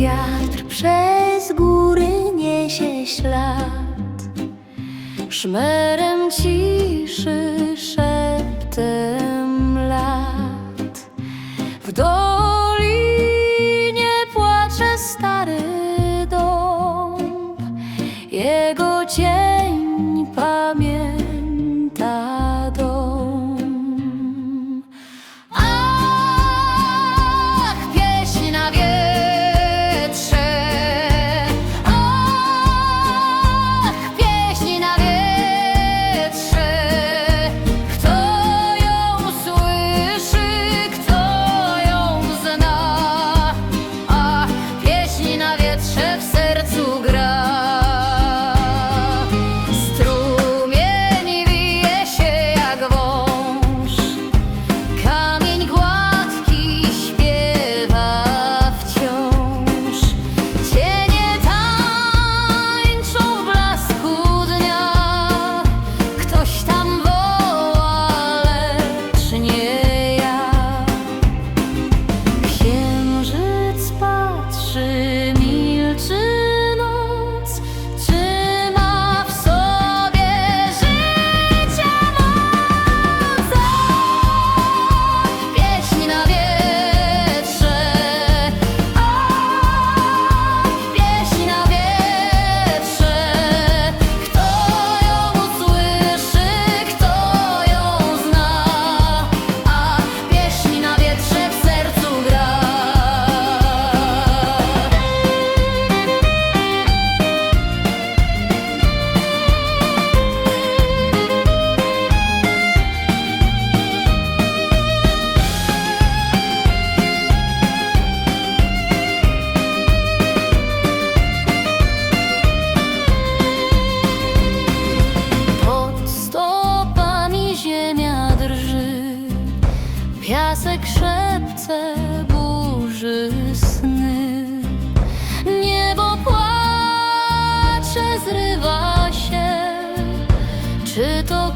Wiatr przez góry niesie ślad. Szmerem ciszy, szeptem lat. W dolinie płacze stary dąb. Jego cień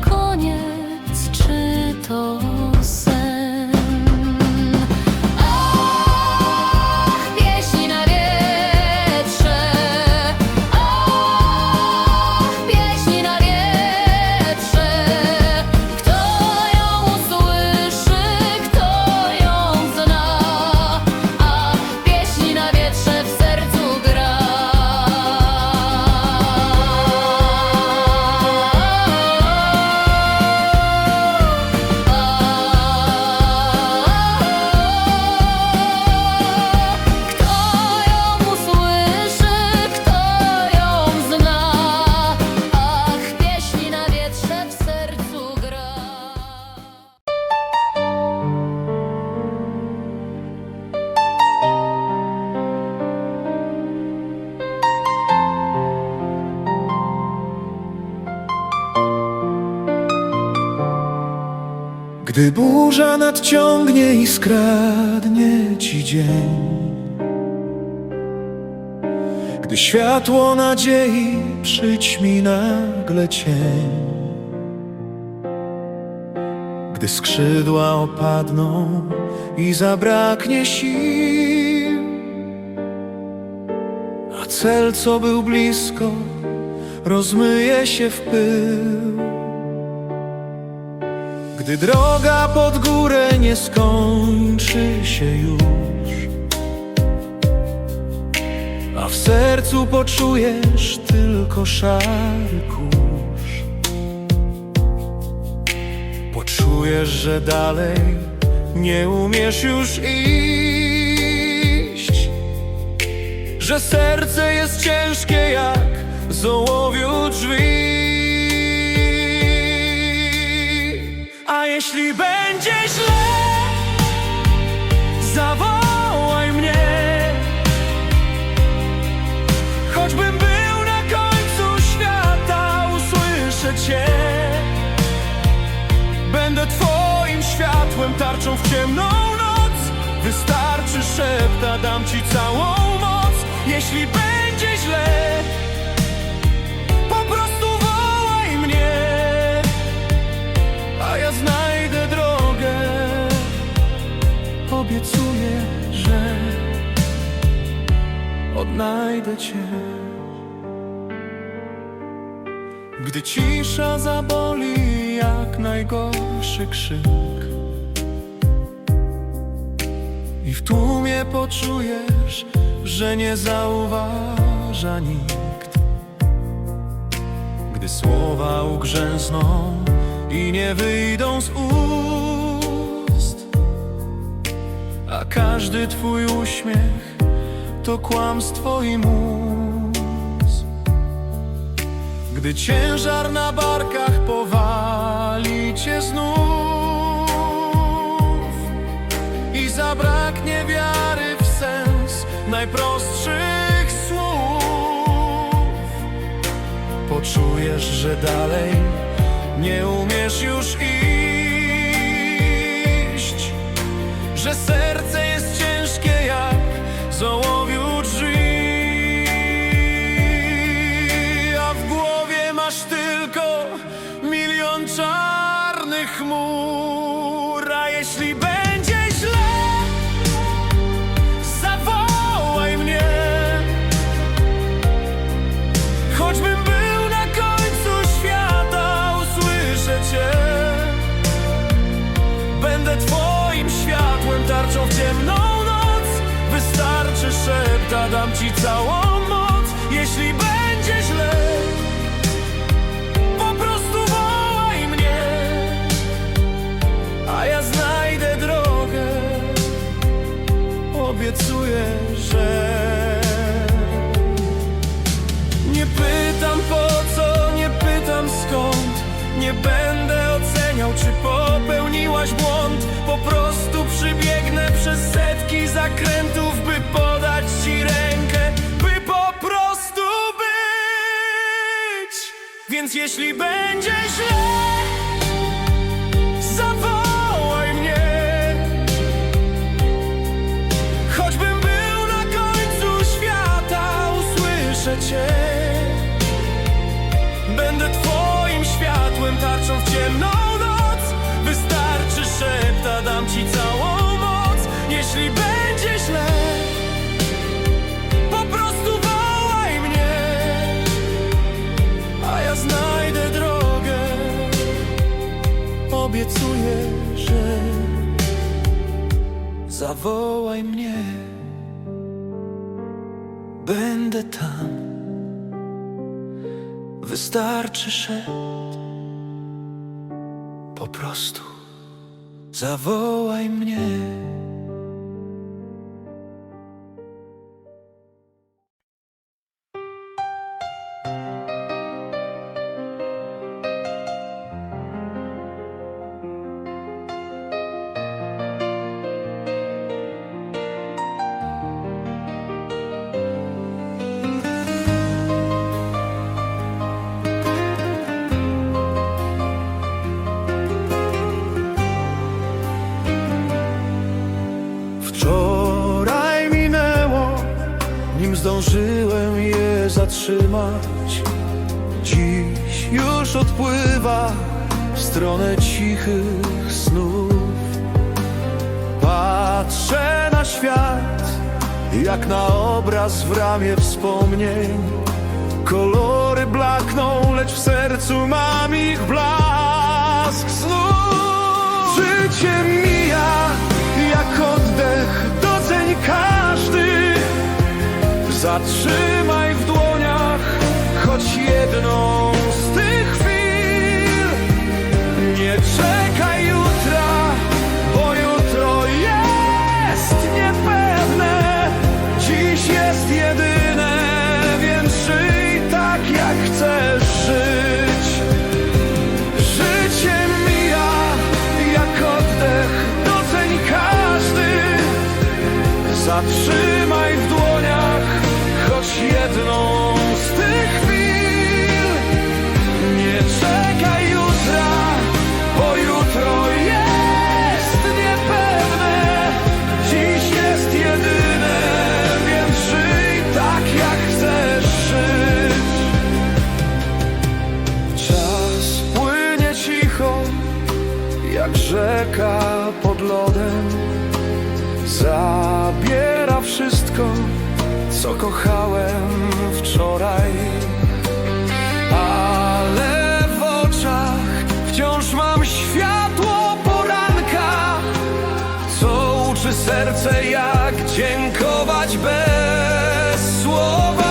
koniec, czy to. Gdy burza nadciągnie i skradnie ci dzień. Gdy światło nadziei przyćmi nagle cień. Gdy skrzydła opadną i zabraknie sił. A cel, co był blisko, rozmyje się w pył gdy droga pod górę nie skończy się już A w sercu poczujesz tylko szary kurz. Poczujesz, że dalej nie umiesz już iść Że serce jest ciężkie jak z ołowiu drzwi jeśli będzie źle, zawołaj mnie. Choćbym był na końcu świata, usłyszę Cię. Będę Twoim światłem, tarczą w ciemną noc. Wystarczy szepta, dam Ci całą moc. Jeśli będzie źle, Gdy cisza zaboli jak najgorszy krzyk. I w tłumie poczujesz, że nie zauważa nikt. Gdy słowa ugrzęzną i nie wyjdą z ust. A każdy twój uśmiech to kłamstwo i mus. Gdy ciężar na barkach powali cię znów I zabraknie wiary w sens najprostszych słów Poczujesz, że dalej nie umiesz już iść Że serce jest ciężkie jak z szepta, dam Ci całą moc Jeśli będzie źle. Po prostu wołaj mnie A ja znajdę drogę. Obiecuję, że nie pytam po co, nie pytam skąd. Nie będę oceniał, czy popełniłaś błąd. Po prostu przybiegnę przez setki zakrętów Więc jeśli będzie źle zawołaj mnie. Będę tam. Wystarczy szept. Po prostu zawołaj mnie. Dziś już odpływa w stronę cichych snów. Patrzę na świat, jak na obraz w ramię wspomnień. Kolory blakną, lecz w sercu mam ich blask znów. Życie mija jak oddech, doceń każdy. Zatrzymaj Zatrzymaj w dłoniach choć jedną z tych chwil. Nie czekaj jutra, bo jutro jest niepewne. Dziś jest jedyne, więc żyj tak jak chcesz żyć. Czas płynie cicho, jak rzeka co kochałem wczoraj Ale w oczach wciąż mam światło poranka. Co uczy serce jak dziękować bez słowa?